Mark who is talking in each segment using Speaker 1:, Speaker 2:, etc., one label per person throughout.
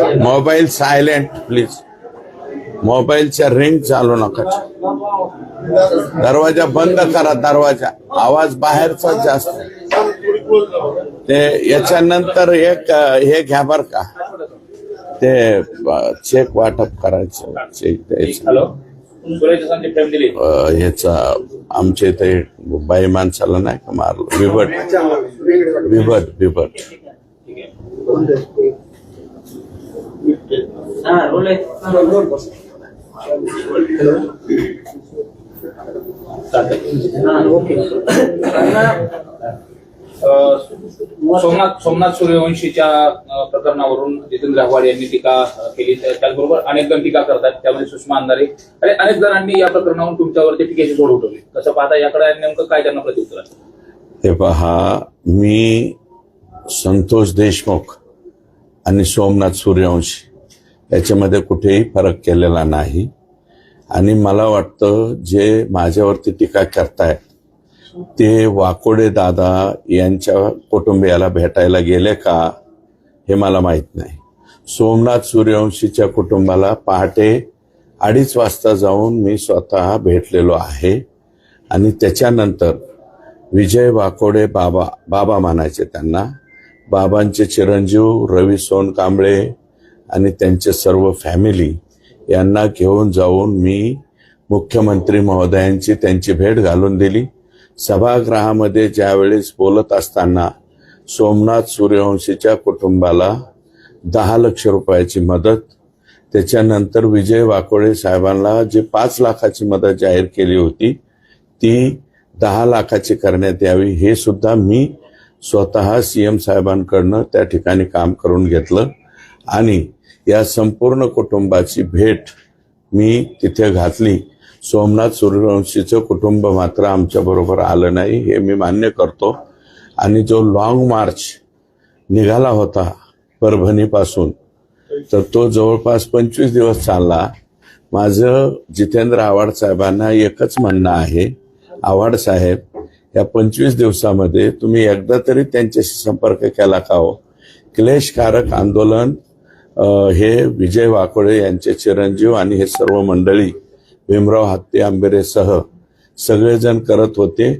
Speaker 1: Mobile silent please मोबाईलच्या ring चालू नका. दरवाजा बंद करा दरवाजा. आवाज बाहेरचा जास्त. ते याच्यानंतर एक हे घ्या बर का. ते चेक वाटप करायचं. चेक द्यायचं.
Speaker 2: हॅलो सुरेश असांची फॅमिली
Speaker 1: अ, ह्याचा आमच्या इथे बाई माणसाला नाही का मारलं? बिबट बिबट बिबट
Speaker 2: सोमनाथ सोमनाथ सूर्यवंशीच्या अ, प्रकरणावरून जितेंद्र आव्हाड यांनी टीका अ, केली त्या- त्याचबरोबर अनेक जण टीका करतात. त्यामध्ये सुषमा अंधारे. आणि अनेक जणांनी या प्रकरणावरून तुमच्यावरती टीकेची जोड उठवली. कसं पाहता याकडे नेमकं काय त्यांना प्रत्युत्तर?
Speaker 1: हे पहा मी संतोष देशमुख आणि सोमनाथ सूर्यवंशी याच्यामध्ये कुठेही फरक केलेला नाही. आणि मला वाटतं जे माझ्यावरती टीका करतायत ते वाकोडे दादा यांच्या कुटुंबियाला भेटायला गेले का हे मला माहीत नाही. सोमनाथ सूर्यवंशीच्या कुटुंबाला पहाटे अडीच वाजता जाऊन मी स्वतः भेटलेलो आहे. आणि त्याच्यानंतर विजय वाकोडे बाबा बाबा मानायचे त्यांना बाबांचे चिरंजीव रवी सोनकांबळे आणि त्यांचे सर्व फॅमिली यांना घेऊन जाऊन मी मुख्यमंत्री महोदयांची त्यांची भेट घालून दिली. सभागृहामध्ये ज्यावेळेस बोलत असताना सोमनाथ सूर्यवंशीच्या कुटुंबाला दहा लक्ष रुपयाची मदत त्याच्यानंतर विजय वाकोळे साहेबांना जी पाच लाखाची मदत जाहीर केली होती ती दहा लाखाची करण्यात यावी हे सुद्धा मी स्वतः सी एम साहेबांकडनं त्या ठिकाणी काम करून घेतलं. आणि या संपूर्ण कुटुंबाची भेट मी तिथे घातली. सोमनाथ सूर्यवंशीचं कुटुंब मात्र आमच्याबरोबर आलं नाही हे मी मान्य करतो. आणि जो लॉंग मार्च निघाला होता परभणीपासून तर तो जवळपास पंचवीस दिवस चालला. माझं जितेंद्र आव्हाड साहेबांना एकच म्हणणं आहे आव्हाड साहेब या पंचवीस दिवसामध्ये तुम्ही एकदा तरी त्यांच्याशी संपर्क केला का हो? क्लेशकारक आंदोलन हे विजय वाकोडे यांचे चिरंजीव आणि हे सर्व मंडळी भीमराव हत्ते आंबेरेसह सगळेजण करत होते.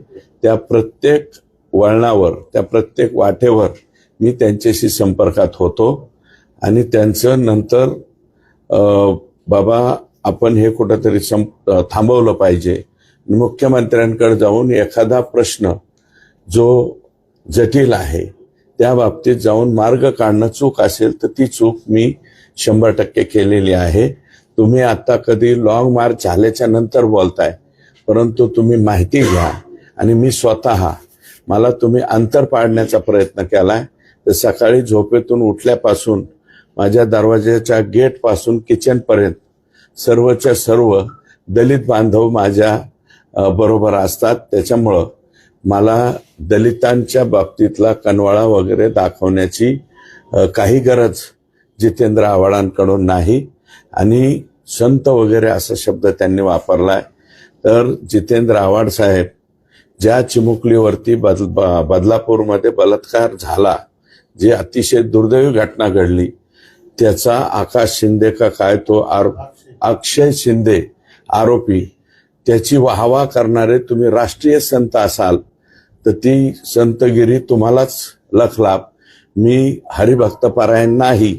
Speaker 1: त्या प्रत्येक वळणावर त्या प्रत्येक वाटेवर मी त्यांच्याशी संपर्कात होतो. आणि त्यांचं नंतर बाबा आपण हे कुठंतरी संप थांबवलं पाहिजे. मुख्यमंत्र्यांकडे जाऊन एखादा प्रश्न जो जटिल आहे त्या बाबतीत जाऊन मार्ग काढणं चूक असेल तर ती चूक मी शंभर टक्के केलेली आहे. तुम्ही आता कधी लॉंग मार्च झाल्याच्यानंतर बोलताय परंतु तुम्ही माहिती घ्या आणि मी स्वतः मला तुम्ही अंतर पाडण्याचा प्रयत्न केलाय. तर सकाळी झोपेतून उठल्यापासून माझ्या दरवाजाच्या गेटपासून किचनपर्यंत सर्वच्या सर्व दलित बांधव माझ्या बरोबर असतात. त्याच्यामुळं मला दलितांच्या बाबतीतला कनवाळा वगैरे दाखवण्याची काही गरज जितेंद्र आव्हाडांकडून नाही. आणि संत वगैरे असा शब्द त्यांनी वापरलाय. तर जितेंद्र आव्हाड साहेब ज्या चिमुकलीवरती बदल ब- बदलापूरमध्ये बलात्कार झाला जी अतिशय दुर्दैवी घटना घडली त्याचा आकाश शिंदे का काय तो आरोप अक्षय शिंदे आरोपी त्याची वाहवा करणारे तुम्ही राष्ट्रीय संत असाल तर ती संतगिरी तुम्हालाच लखलाप. मी हरिभक्तपारायण नाही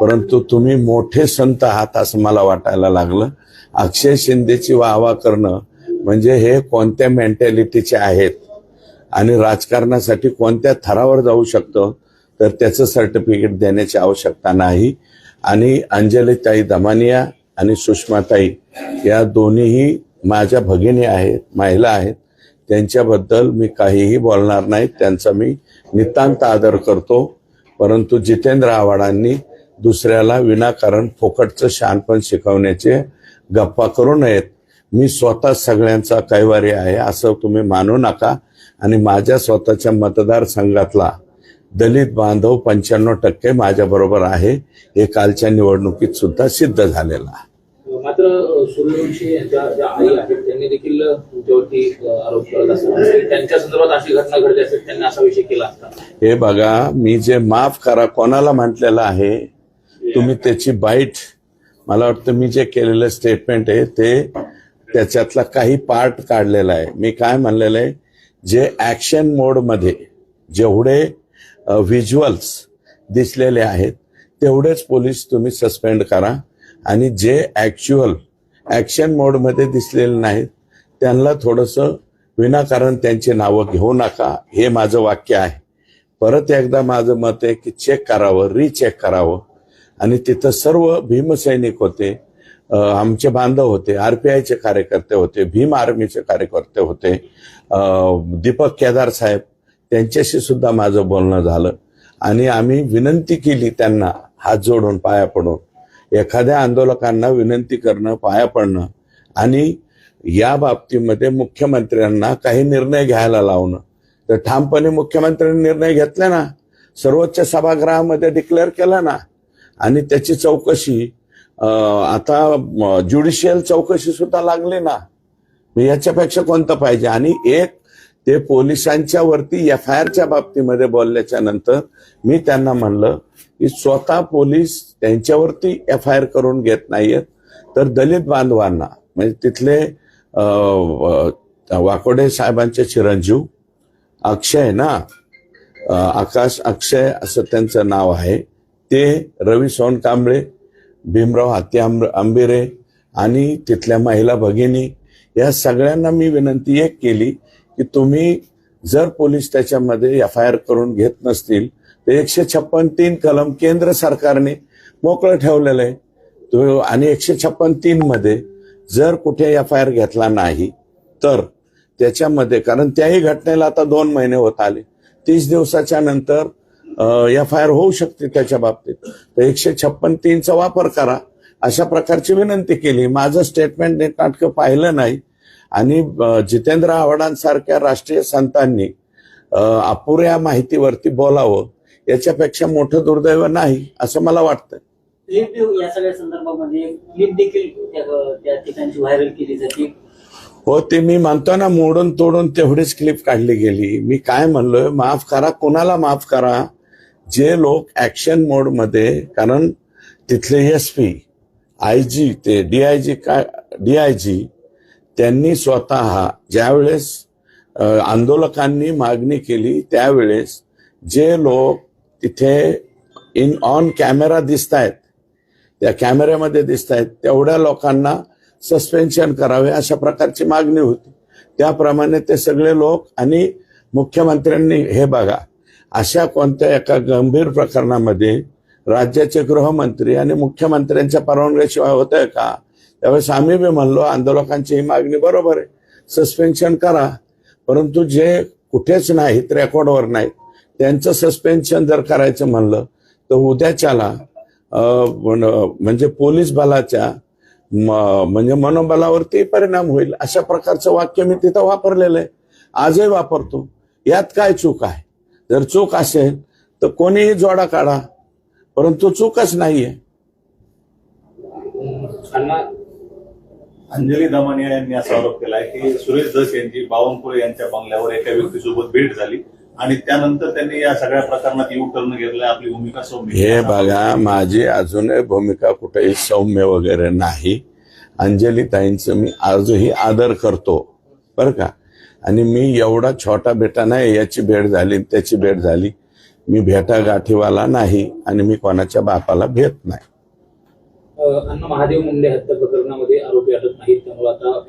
Speaker 1: परंतु तुम्ही मोठे संत आहात असं मला वाटायला लागलं. अक्षय शिंदेची वाहवा करणं म्हणजे हे कोणत्या मेंटॅलिटीचे आहेत? आणि राजकारणासाठी कोणत्या थरावर जाऊ शकतं? तर त्याचं सर्टिफिकेट देण्याची आवश्यकता नाही. आणि अंजलीताई दमानिया आणि सुषमाताई या दोन्हीही माझ्या भगिनी आहेत महिला आहेत त्यांच्याबद्दल मी काहीही बोलणार नाही त्यांचा मी नितांत आदर करतो. परंतु जितेंद्र आव्हाडांनी दुसऱ्याला विनाकारण फोकटचं शहाणपण शिकवण्याचे गप्पा करू नयेत. मी स्वतः सगळ्यांचा कैवारी आहे असं तुम्ही मानू नका. आणि माझ्या स्वतःच्या मतदारसंघातला दलित बांधव पंच्याण्णव टक्के माझ्याबरोबर आहे. हे कालच्या निवडणुकीत सुद्धा सिद्ध झालेलं आहे.
Speaker 2: मात्र सूर्यवंशी यांच्या ज्या आई आहेत त्यांनी देखील तुमच्यावरती आरोप करत असतात. त्यांच्या संदर्भात अशी घटना घडली असेल त्यांनी असा विषय केला असता.
Speaker 1: हे बघा मी जे माफ करा कोणाला म्हटलेलं आहे तुम्ही त्याची बाईट मला वाटतं मी जे केलेलं स्टेटमेंट आहे ते त्याच्यातला काही पार्ट काढलेला आहे. मी काय म्हणलेलं आहे जे ऍक्शन मोडमध्ये जेवढे व्हिज्युअल्स दिसलेले आहेत तेवढेच पोलीस तुम्ही सस्पेंड करा. आणि जे ॲक्च्युअल ॲक्शन मोडमध्ये दिसलेले नाहीत त्यांना थोडंसं विनाकारण त्यांची नावं घेऊ नका. हे माझं वाक्य आहे. परत एकदा माझं मत आहे की चेक करावं रिचेक करावं. आणि तिथं सर्व भीमसैनिक होते आमचे बांधव होते आरपीआयचे कार्यकर्ते होते भीम आर्मीचे कार्यकर्ते होते. दीपक केदार साहेब त्यांच्याशी सुद्धा माझं बोलणं झालं. आणि आम्ही विनंती केली त्यांना हात जोडून पाया पडून एखाद्या आंदोलकांना विनंती करणं पाया पडणं आणि या बाबतीमध्ये मुख्यमंत्र्यांना काही निर्णय घ्यायला लावणं. तर ठामपणे मुख्यमंत्र्यांनी निर्णय घेतला ना सर्वोच्च सभागृहामध्ये डिक्लेअर केला ना आणि त्याची चौकशी आता ज्युडिशियल चौकशी सुद्धा लागली ना. याच्यापेक्षा कोणतं पाहिजे? आणि एक ते पोलिसांच्या वरती एफ आय आरच्या बाबतीमध्ये बोलल्याच्या नंतर मी त्यांना म्हणलं की स्वतः पोलीस त्यांच्यावरती एफ आय आर करून घेत नाहीयेत तर दलित बांधवांना म्हणजे तिथले वाकोडे साहेबांचे चिरंजीव अक्षय ना आकाश अक्षय असं त्यांचं नाव आहे. ते रवी सोनकांबळे भीमराव हाती आंब- आंबिरे आणि तिथल्या महिला भगिनी या सगळ्यांना मी विनंती एक केली की तुम्ही जर पोलीस त्याच्यामध्ये एफ आय आर करून घेत नसतील एकशे छप्पन तीन कलम केंद्र सरकारने मोकळं ठेवलेलं आहे. तो आणि एकशे छप्पन तीन मध्ये जर कुठे एफ आय आर घेतला नाही तर त्याच्यामध्ये कारण त्याही घटनेला आता दोन महिने होत आले. तीस दिवसाच्या नंतर एफ आय आर होऊ शकते त्याच्या बाबतीत. तर एकशे छप्पन तीनचा वापर करा. अशा प्रकारची विनंती केली. माझं स्टेटमेंट नाटकं पाहिलं नाही. आणि जितेंद्र आव्हाडांसारख्या राष्ट्रीय संतांनी अपुऱ्या माहितीवरती बोलावं. याच्यापेक्षा मोठं दुर्दैव नाही असं मला वाटतं.
Speaker 3: क्लिप या सगळ्या संदर्भामध्ये क्लिप देखील त्या- त्या ठिकाणची व्हायरल केली जाते.
Speaker 1: हो ते मी म्हणतो ना मोडून तोडून तेवढीच क्लिप काढली गेली. मी काय म्हणलोय माफ करा कोणाला माफ करा जे लोक ऍक्शन मोडमध्ये कारण तिथले एस पी आय जी ते डीआयजी काय डीआयजी त्यांनी स्वतः ज्यावेळेस आंदोलकांनी मागणी केली त्यावेळेस जे लोक तिथे इन ऑन कॅमेरा दिसत आहेत त्या कॅमेऱ्यामध्ये दिसत आहेत तेवढ्या लोकांना सस्पेन्शन करावे अशा प्रकारची मागणी होती. त्याप्रमाणे ते सगळे लोक आणि मुख्यमंत्र्यांनी हे बघा अशा कोणत्या एका गंभीर प्रकरणामध्ये राज्याचे गृहमंत्री आणि मुख्यमंत्र्यांच्या परवानगीशिवाय होत आहे का? त्यावेळेस आम्ही बी म्हणलो आंदोलकांची ही मागणी बरोबर आहे. सस्पेन्शन करा. परंतु जे कुठेच नाहीत रेकॉर्डवर नाहीत त्यांचं सस्पेन्शन जर करायचं म्हणलं तर उद्याच्याला म्हणजे पोलीस बलाच्या म- म्हणजे मनोबलावरती परिणाम होईल अशा प्रकारचं वाक्य मी तिथं वापरलेलं आहे. आजही वापरतो. यात काय चूक आहे? जर चूक असेल तर कोणीही जोडा काढा परंतु चूकच नाहीये.
Speaker 4: अंजली दमानिया यांनी असा आरोप केलाय की सुरेश धस यांची बावनकुळे यांच्या बंगल्यावर एका व्यक्तीसोबत भेट झाली. आणि त्यानंतर त्यांनी या सगळ्या प्रकरणात यू टर्न घेतलाय आपली भूमिका सौम्य.
Speaker 1: हे बघा माझी अजूनही भूमिका कुठेही सौम्य वगैरे नाही. अंजली ताईंचं मी आजही आदर करतो बरं का? आणि मी एवढा छोटा बेटा नाही याची भेट झाली त्याची भेट झाली. मी भेटा गाठीवाला नाही आणि मी कोणाच्या बापाला भेट नाही.
Speaker 2: अं, अण्णा महादेव मुंडे हत्या प्रकरणामध्ये आरोपी अटक नाहीत त्यामुळे आता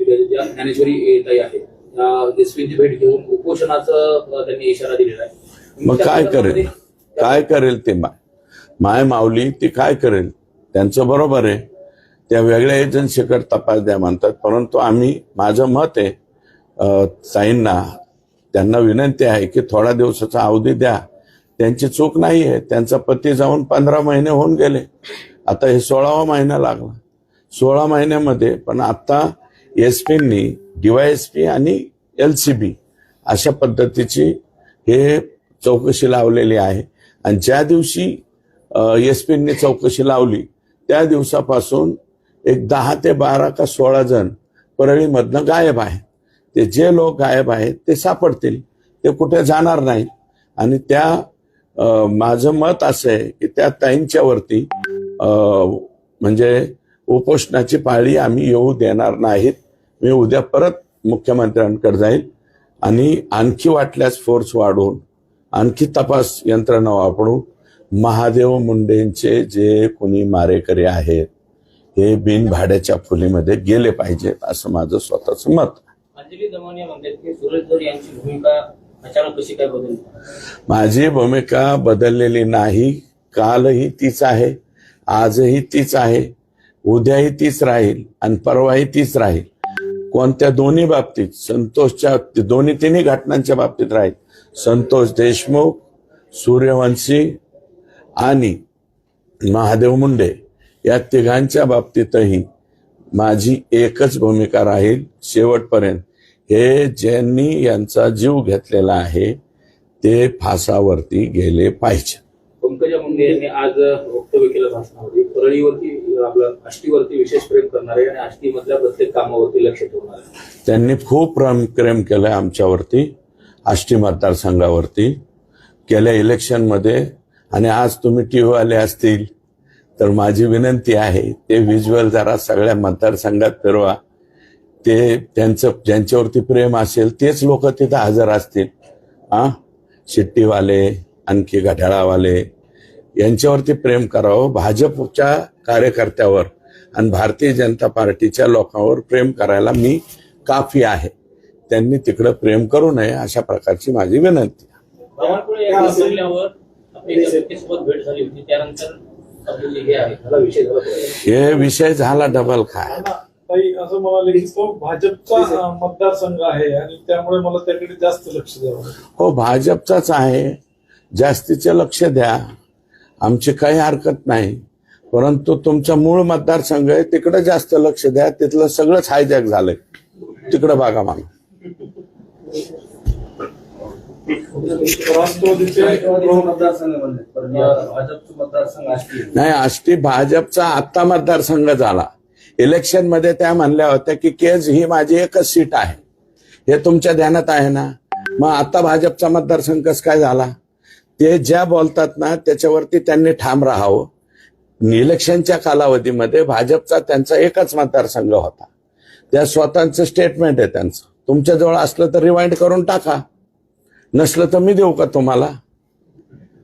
Speaker 2: ज्ञानेश्वरी ताई आहेत. एसपीची भेट घेऊन उपोषणाचं त्यांनी इशारा दिलेला आहे.
Speaker 1: मग काय करेल? काय करेल ते माय माय माऊली ती काय करेल? त्यांचं बरोबर आहे. त्या वेगळ्या एजन्सीकडे तपास द्या म्हणतात. परंतु आम्ही माझं मत आहे अं, ताईंना त्यांना विनंती आहे की थोडा दिवसाचा अवधी द्या. त्यांची चूक नाही आहे. त्यांचा पती जाऊन पंधरा महिने होऊन गेले. आता हे सोळावा महिना लागला. सोळा महिन्यामध्ये पण आता एसपींनी डीवायएसपी आणि एल सी बी अशा पद्धतीची हे चौकशी लावलेली आहे. आणि ज्या दिवशी एसपींनी चौकशी लावली त्या दिवसापासून एक दहा ते बारा का सोळा जण परळीमधनं गायब आहे ते जे लोक गायब आहेत ते सापडतील. ते कुठे जाणार नाहीत. आणि त्या माझं मत असं आहे की त्या ताईंच्या वरती म्हणजे उपोषणाची पाळी आम्ही येऊ देणार नाहीत. मी उद्या परत मुख्यमंत्र्यांकडे जाईल आणि आणखी वाटल्यास फोर्स वाढवून आणखी तपास यंत्रणा वापरून महादेव मुंडेंचे जे कोणी मारेकरी आहेत हे बिन भाड्याच्या फुलीमध्ये गेले पाहिजेत असं माझं स्वतःच मत माझी भूमिका बदललेली नाही. कालही तीच आहे आजही तीच आहे उद्याही तीच राहील आणि परवाही तीच राहील. कोणत्या दोन्ही बाबतीत? संतोषच्या दोन्ही तिन्ही घटनांच्या बाबतीत राहील. संतोष देशमुख सूर्यवंशी आणि महादेव मुंडे. या तिघांच्या बाबतीतही माझी एकच भूमिका राहील शेवटपर्यंत. हे ज्यांनी यांचा जीव घेतलेला आहे ते फासावरती गेले पाहिजे.
Speaker 2: पंकजा मुंडे यांनी आज वक्तव्य केलं भाषणामध्ये. परळीवरती आपलं आष्टीवरती विशेष प्रेम करणार आहे आणि आष्टीमधल्या प्रत्येक कामावरती लक्ष ठेवणार. आहे
Speaker 1: त्यांनी खूप प्रेम प्रेम केलंय आमच्यावरती आष्टी मतदारसंघावरती गेल्या इलेक्शनमध्ये. आणि आज तुम्ही टी आले असतील तर माझी विनंती आहे ते व्हिज्युअल जरा सगळ्या मतदारसंघात फिरवा. ते त्यांचं ज्यांच्यावरती प्रेम असेल तेच लोक तिथं हजर असतील. हा शिट्टीवाले आणखी घड्याळावाले यांच्यावरती प्रेम करावं. भाजपच्या कार्यकर्त्यावर आणि भारतीय जनता पार्टीच्या लोकांवर प्रेम करायला मी काफी आहे. त्यांनी तिकडं प्रेम करू नये अशा प्रकारची माझी विनंती
Speaker 3: हे
Speaker 2: विषय झाला
Speaker 1: हे डबल काय?
Speaker 5: असं की तो भाजपचा मतदारसंघ आहे आणि त्यामुळे मला त्याकडे जास्त लक्ष द्यावं.
Speaker 1: हो भाजपचाच आहे. जास्तीचे लक्ष द्या. आमची काही हरकत नाही. परंतु तुमचा मूळ मतदारसंघ आहे तिकडे जास्त लक्ष द्या तिथलं सगळंच हायजॅक झालंय. तिकडं बघा मला. नाही आष्टी भाजपचा आत्ता मतदारसंघ झाला. इलेक्शनमध्ये त्या म्हणल्या होत्या की केज ही माझी एकच सीट आहे. हे तुमच्या ध्यानात आहे ना? मग आता भाजपचा मतदारसंघ कसं काय झाला? ते ज्या बोलतात ना त्याच्यावरती त्यांनी ठाम राहावं. इलेक्शनच्या कालावधीमध्ये भाजपचा त्यांचा एकच मतदारसंघ होता. त्या स्वतःचं स्टेटमेंट आहे त्यांचं. तुमच्याजवळ असलं तर रिवाइंड करून टाका. नसलं तर मी देऊ का तुम्हाला?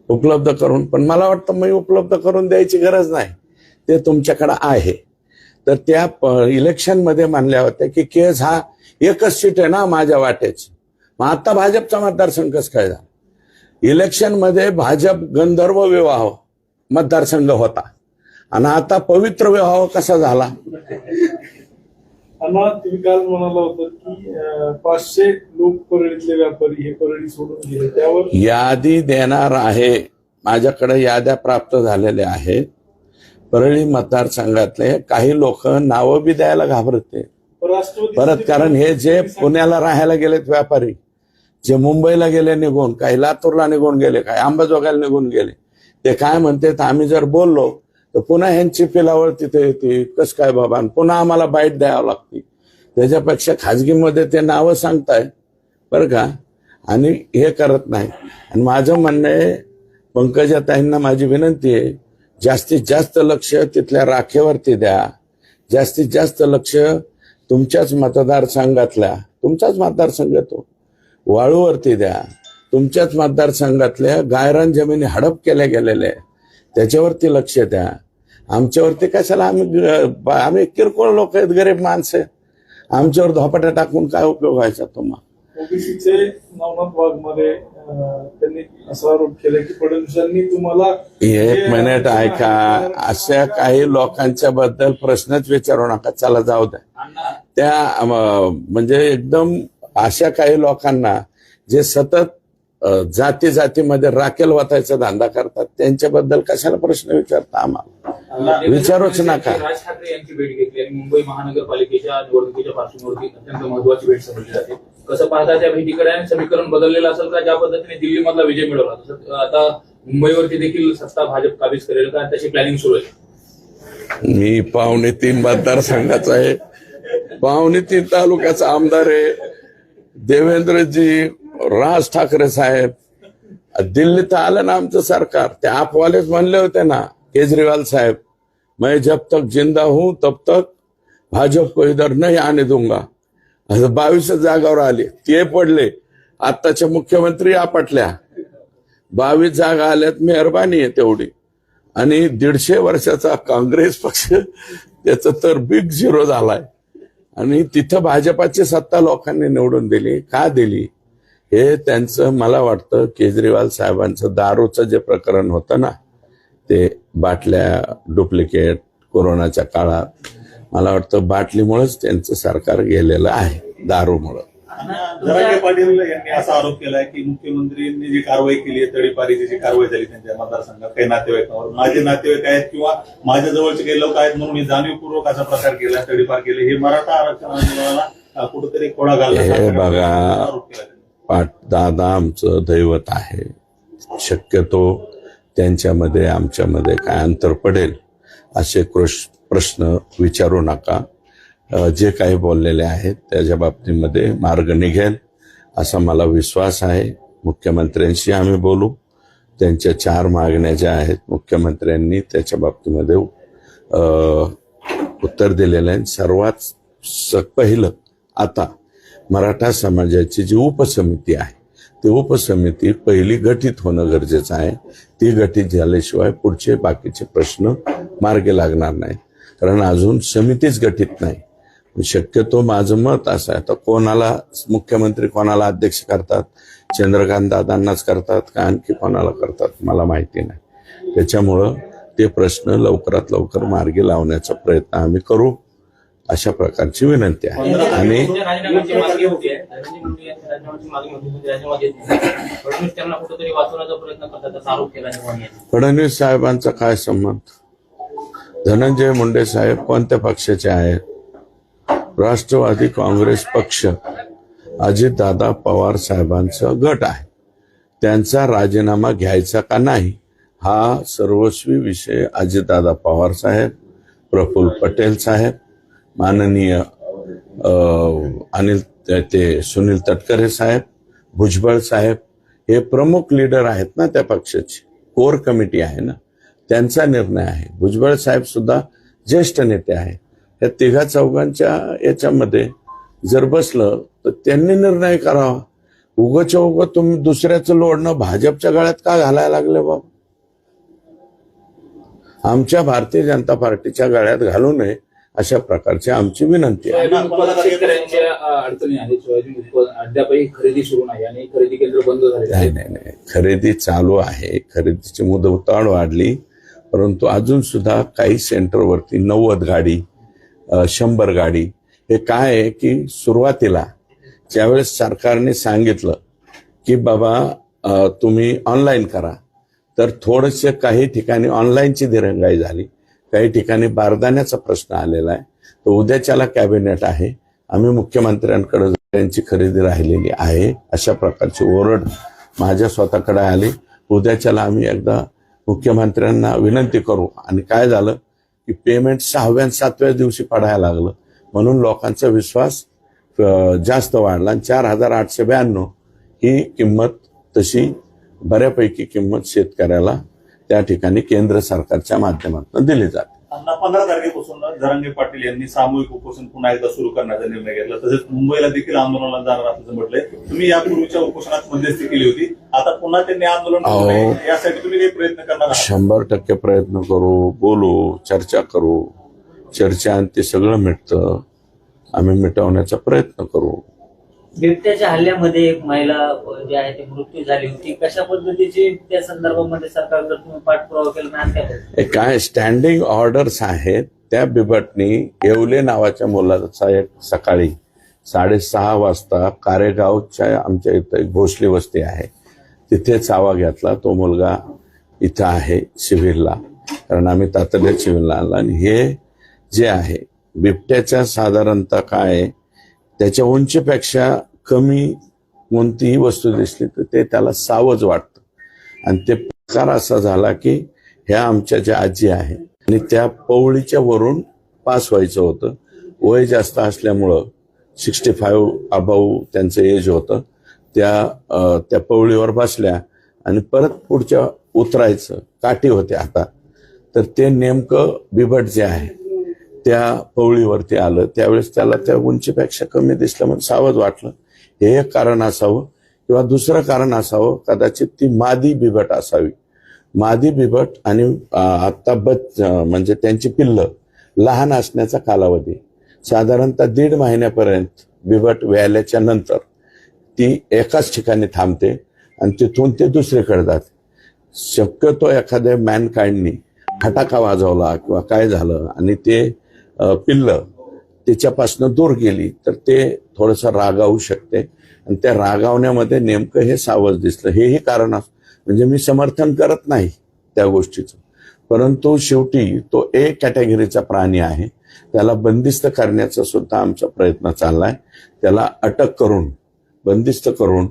Speaker 1: उपलब्ध करून. पण मला वाटतं मी उपलब्ध करून द्यायची गरज नाही. ते तुमच्याकडे आहे. तर त्या इलेक्शनमध्ये मानल्या होत्या की केस हा एकच सीट आहे ना माझ्या वाटेची. मग आता भाजपचा मतदारसंघ कसं काय झाला? इलेक्शनमध्ये भाजप गंधर्व विवाह मतदारसंघ होता. आणि आता पवित्र विवाह कसा झाला?
Speaker 5: तुम्ही काल म्हणाला होता की पाचशे लोक परळीतले व्यापारी हे परळी सोडून गेले. त्यावर
Speaker 1: यादी देणार आहे. माझ्याकडे याद्या प्राप्त झालेल्या आहेत. परळी मतदारसंघातले काही लोक नावं बी द्यायला घाबरते. परत कारण हे जे पुण्याला राहायला गेलेत व्यापारी जे मुंबईला गेले निघून काही लातूरला निघून गेले काही अंबाजोगायला निघून गेले ते काय म्हणते आम्ही जर बोललो तर पुन्हा ह्यांची पिलावळ तिथे येते. कस काय बाबा? आणि पुन्हा आम्हाला बाईट द्यावं लागते. त्याच्यापेक्षा खाजगीमध्ये ते नावं सांगताय. बरं का? आणि हे करत नाही. आणि माझं म्हणणं आहे पंकजाताईंना माझी विनंती आहे जास्तीत जास्त लक्ष तिथल्या राखेवरती द्या. जास्तीत जास्त लक्ष तुमच्याच मतदारसंघातल्या तुमचाच मतदारसंघ तो. वाळूवरती द्या. तुमच्याच मतदारसंघातल्या गायरान जमिनी हडप केल्या गेलेल्या आहे त्याच्यावरती लक्ष द्या. आमच्यावरती कशाला आम्ही आम्ही किरकोळ लोक आहेत गरीब माणसं. आमच्यावर धोपाट्या टाकून काय उपयोग व्हायचा तुम्हाला?
Speaker 5: ओबीसीचे नवनाथ वाघमारे अं, त्यांनी असा आरोप केला की फडणवीसांनी तुम्हाला
Speaker 1: एक मिनिट ऐका. अशा काही लोकांच्या बद्दल प्रश्नच विचारू नका. चला जाऊ द्या. त्या म्हणजे एकदम अशा काही लोकांना जे सतत जाती जातीमध्ये राखेल वाटायचा धंदा करतात. त्यांच्याबद्दल कशाला प्रश्न विचारता आम्हाला? विचारूच नका.
Speaker 2: राज ठाकरे यांची भेट घेतली आणि मुंबई महानगरपालिकेच्या निवडणुकीच्या पार्श्वभूमीवरती अत्यंत महत्वाची भेट समजली जाते. कसं पाहता त्या भेटीकडे समीकरण बदललेलं असेल का? ज्या पद्धतीने दिल्लीमधला विजय मिळवला तसं आता मुंबईवरती देखील सत्ता भाजप काबीज करेल का? त्याची प्लॅनिंग सुरू आहे.
Speaker 1: मी पावणे तीन मतदारसंघाचा आहे. पावणे तीन तालुक्याचा आमदार आहे. देवेंद्रजी राज ठाकरे साहेब दिल्लीत आलं ना आमचं सरकार. ते आपवालेच म्हणले होते ना केजरीवाल साहेब मैं जब तक जिंदा हूं तब तक भाजप को इधर नाही आणे दूंगा. असं बावीस जागावर आले. ते पडले. आत्ताचे मुख्यमंत्री आपटल्या. बावीस जागा आल्यात मेहरबानी आहे तेवढी. आणि दीडशे वर्षाचा काँग्रेस पक्ष त्याचा तर बिग झिरो झालाय. आणि तिथं भाजपाची सत्ता लोकांनी निवडून दिली. का दिली? हे त्यांचं मला वाटतं केजरीवाल साहेबांचं दारूचं जे प्रकरण होतं ना ते बाटल्या डुप्लिकेट कोरोनाच्या काळात मला वाटतं बाटलीमुळेच त्यांचं सरकार गेलेलं आहे दारूमुळं.
Speaker 4: जरांगे पाटील यांनी असा आरोप केलाय की मुख्यमंत्र्यांनी जी कारवाई केली आहे तडीपारीची जी कारवाई झाली त्यांच्या मतदारसंघात काही नातेवाईकांवर माझे नातेवाईक आहेत किंवा माझ्या जवळचे काही लोक आहेत म्हणून मी जाणीवपूर्वक असा प्रकार केला तडीपार केले. हे मराठा आरक्षण आंदोलनाला कुठेतरी
Speaker 1: हे
Speaker 4: प्रयत्न
Speaker 1: बघा.
Speaker 4: आरोप
Speaker 1: पाट दादा आमचं दैवत आहे. शक्यतो त्यांच्यामध्ये आमच्यामध्ये काय अंतर पडेल असे कृश प्रश्न विचारू नका. जे काही बोललेले आहेत त्याच्या बाबतीमध्ये मार्ग निघेल असा मला विश्वास आहे. मुख्यमंत्र्यांशी आम्ही बोलू. त्यांच्या चार मागण्या ज्या आहेत मुख्यमंत्र्यांनी त्याच्या बाबतीमध्ये उत्तर दिलेलं आहे. सर्वात स- पहिलं आता मराठा समाजाची जी उपसमिती आहे ती उपसमिती पहिली गठीत होणं गरजेचं आहे. ती गठीत झाल्याशिवाय पुढचे बाकीचे प्रश्न मार्गी लागणार नाही. कारण अजून समितीच गठीत नाही. शक्यतो माझं मत असं आहे. तर कोणाला मुख्यमंत्री कोणाला अध्यक्ष करतात? चंद्रकांत दादांनाच करतात का आणखी कोणाला करतात? मला माहिती नाही. त्याच्यामुळं ते प्रश्न लवकरात लवकर मार्गी लावण्याचा प्रयत्न आम्ही करू. अशा प्रकारची विनंती आहे. आणि
Speaker 6: यांनी
Speaker 1: फडणवीस साहेबांचा काय संबंध? धनंजय मुंडे साहेब कोणत्या पक्षाचे आहेत? राष्ट्रवादी काँग्रेस पक्ष अजितदादा पवार साहेबांचा गट आहे. त्यांचा राजीनामा घ्यायचा का नाही? हा सर्वस्वी विषय अजितदादा पवार साहेब प्रफुल्ल पटेल साहेब माननीय अनिल ते- सुनील तटकरे साहेब भुजबळ साहेब हे प्रमुख लीडर आहेत ना त्या पक्षाची कोर कमिटी आहे ना त्यांचा निर्णय आहे. भुजबळ साहेब सुद्धा ज्येष्ठ नेते आहेत. या तिघा चौघांच्या याच्यामध्ये जर बसलं तर त्यांनी निर्णय करावा. उगच्या उग तुम्ही दुसऱ्याचं लोडणं भाजपच्या गळ्यात का घालायला लागले बाबा? आमच्या भारतीय जनता पार्टीच्या गळ्यात घालू नये अशा प्रकारची आमची विनंती आहे.
Speaker 2: नाही आणि खरेदी केंद्र बंद झालेले
Speaker 1: नाही
Speaker 2: आहेत.
Speaker 1: नाही नाही खरेदी चालू आहे. खरेदीची मुदतवाढ वाढली. परंतु अजून सुद्धा काही सेंटरवरती नव्वद गाडी शंभर गाडी. हे काय आहे की सुरुवातीला ज्यावेळेस सरकारने सांगितलं की बाबा तुम्ही ऑनलाईन करा तर थोडंसं काही ठिकाणी ऑनलाईनची दिरंगाई झाली. काही ठिकाणी बारदाण्याचा प्रश्न आलेला आहे. तर उद्याच्याला कॅबिनेट आहे. आम्ही मुख्यमंत्र्यांकडे त्यांची खरेदी राहिलेली आहे अशा प्रकारची ओरड माझ्या स्वतःकडे आली. उद्याच्याला आम्ही एकदा मुख्यमंत्र्यांना विनंती करू. आणि काय झालं की पेमेंट सहाव्या आणि सातव्या दिवशी पडायला लागलं. म्हणून लोकांचा विश्वास जास्त वाढला. आणि चार हजार आठशे ब्याण्णव ही किंमत तशी बऱ्यापैकी किंमत शेतकऱ्याला त्या ठिकाणी केंद्र सरकारच्या माध्यमातून दिली जाते.
Speaker 4: पंधरा तारखेपासून जरांगे पाटील यांनी सामूहिक उपोषण पुन्हा एकदा सुरू करण्याचा निर्णय घेतला. तसेच मुंबईला देखील आंदोलनाला जाणार असल्याचं म्हटलंय. तुम्ही यापूर्वीच्या उपोषणात मध्यस्थी केली होती. आता पुन्हा त्यांनी आंदोलन. यासाठी तुम्ही काही प्रयत्न करणार
Speaker 1: शंभर टक्के प्रयत्न करू बोलू चर्चा करू. चर्चा आणि ते सगळं मिटतं. आम्ही मिटवण्याचा प्रयत्न करू.
Speaker 3: बिबट्याच्या हल्ल्यामध्ये एक महिला जी आहे ती मृत्यू झाली होती. कशा पद्धतीची त्या संदर्भामध्ये सरकारकडे तुम्ही पाठपुरावा केला नाही
Speaker 1: काय स्टँडिंग ऑर्डर्स आहेत त्या बिबटनी येवले नावाच्या मुलाचा एक सकाळी साडेसहा वाजता कारेगावच्या आमच्या इथं एक भोसले वस्ती आहे. तिथे चावा घेतला. तो मुलगा इथं आहे शिबिरला कारण आम्ही तातडीत शिबिरला आणला. आणि हे जे आहे बिबट्याच्या साधारणतः काय आहे, त्याच्या उंचीपेक्षा कमी कोणतीही वस्तू दिसली तर ते त्याला सावज वाटतं. आणि ते प्रकार असा झाला की ह्या आमच्या ज्या आजी आहे आणि त्या पवळीच्या वरून पास व्हायचं होतं. वय जास्त असल्यामुळं सिक्स्टी फाईव्ह अबाऊ त्यांचं एज होतं. त्या त्या पवळीवर बसल्या आणि परत पुढच्या उतरायचं. काठी होते आता. तर ते नेमकं बिबट जे आहे त्या पवळीवरती आलं त्यावेळेस त्याला त्या उंचीपेक्षा कमी दिसलं म्हणून सावध वाटलं. हे एक कारण असावं किंवा दुसरं कारण असावं कदाचित ती मादी बिबट असावी. मादी बिबट आणि आत्ता बच म्हणजे त्यांची पिल्लं लहान असण्याचा कालावधी. साधारणतः दीड महिन्यापर्यंत बिबट व्याल्याच्या नंतर ती एकाच ठिकाणी थांबते आणि तिथून ते दुसरीकडे जाते. शक्यतो एखाद्या मॅनकाइंडनी फटाका वाजवला किंवा काय झालं आणि ते पिल्लं. त्याच्यापासून दूर गेली तर ते थोडंसं रागावू शकते. आणि त्या रागावण्यामध्ये नेमकं हे सावज दिसलं. हेही कारण असं म्हणजे मी समर्थन करत नाही त्या गोष्टीचं. परंतु शेवटी तो ए कॅटेगरीचा प्राणी आहे. त्याला बंदिस्त करण्याचा सुद्धा आमचा प्रयत्न चालला आहे त्याला अटक करून बंदिस्त करून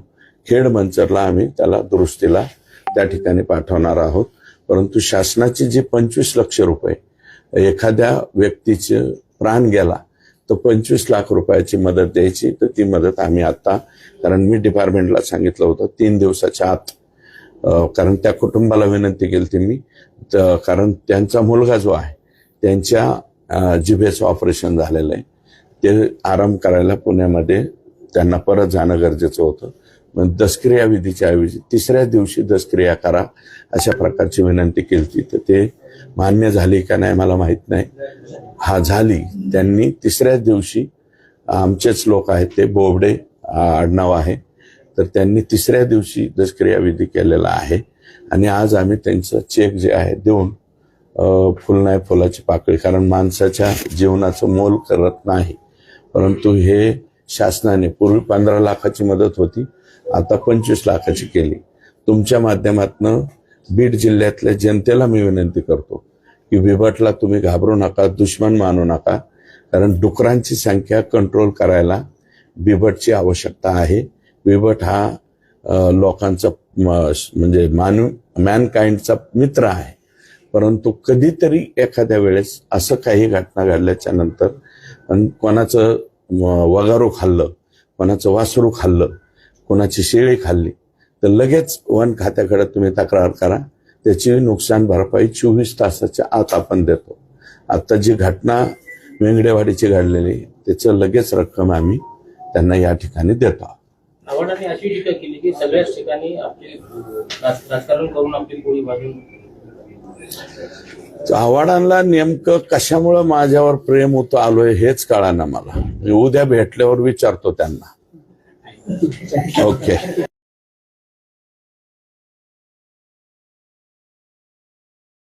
Speaker 1: खेड मंचरला आम्ही त्याला दुरुस्तीला त्या ठिकाणी पाठवणार आहोत. परंतु शासनाची जी पंचवीस लक्ष रुपये एखाद्या व्यक्तीचे प्राण गेला तर पंचवीस लाख रुपयाची मदत द्यायची तर ती मदत आम्ही आता कारण मी डिपार्टमेंटला सांगितलं होतं तीन दिवसाच्या आत कारण त्या कुटुंबाला विनंती केली होती मी तर कारण त्यांचा मुलगा जो आहे त्यांच्या जिभेचं ऑपरेशन झालेलं आहे. ते आराम करायला पुण्यामध्ये त्यांना परत जाणं गरजेचं होतं. मग दसक्रिया विधीच्या ऐवजी तिसऱ्या दिवशी दसक्रिया करा अशा प्रकारची विनंती केली होती तर ते मान्य झाली का नाही मला माहीत नाही. हा झाली. त्यांनी तिसऱ्याच दिवशी आमचेच लोक आहेत ते बोबडे आडनाव आहे. तर त्यांनी तिसऱ्या दिवशी दशक्रिया विधी केलेला आहे. आणि आज आम्ही त्यांचं चेक जे आहे देऊन अ, फुल नाही फुलाची पाकळी कारण माणसाच्या जीवनाचं मोल करत नाही. परंतु हे शासनाने पूर्वी पंधरा लाखाची मदत होती आता पंचवीस लाखाची केली. तुमच्या माध्यमातनं बीड जिल्ह्यातल्या जनतेला मी विनंती करतो की बिबटला तुम्ही घाबरू नका दुश्मन मानू नका. कारण डुकरांची संख्या कंट्रोल करायला बिबटची आवश्यकता आहे. बिबट हा लोकांचा म, म्हणजे मानू मॅनकाइंडचा मित्र आहे. परंतु कधीतरी एखाद्या वेळेस असं काही घटना घडल्याच्या नंतर कोणाचं वगारू खाल्लं कोणाचं वासरू खाल्लं कोणाची शेळी खाल्ली तर लगेच वन खात्याकडे तुम्ही तक्रार करा. त्याची नुकसान भरपाई चोवीस तासाच्या आत आपण देतो. आता जी घटना वेंगडेवाडीची घडलेली त्याचं लगेच रक्कम आम्ही त्यांना या ठिकाणी देतो.
Speaker 6: आव्हाडांनी अशी टीका केली की सगळ्याच ठिकाणी आपली राज- राजकारण करून आपली पोळी भाजून
Speaker 1: आव्हाडांना नेमकं कशामुळं माझ्यावर प्रेम होतं आलोय हेच कळा ना मला उद्या भेटल्यावर विचारतो त्यांना. ओके.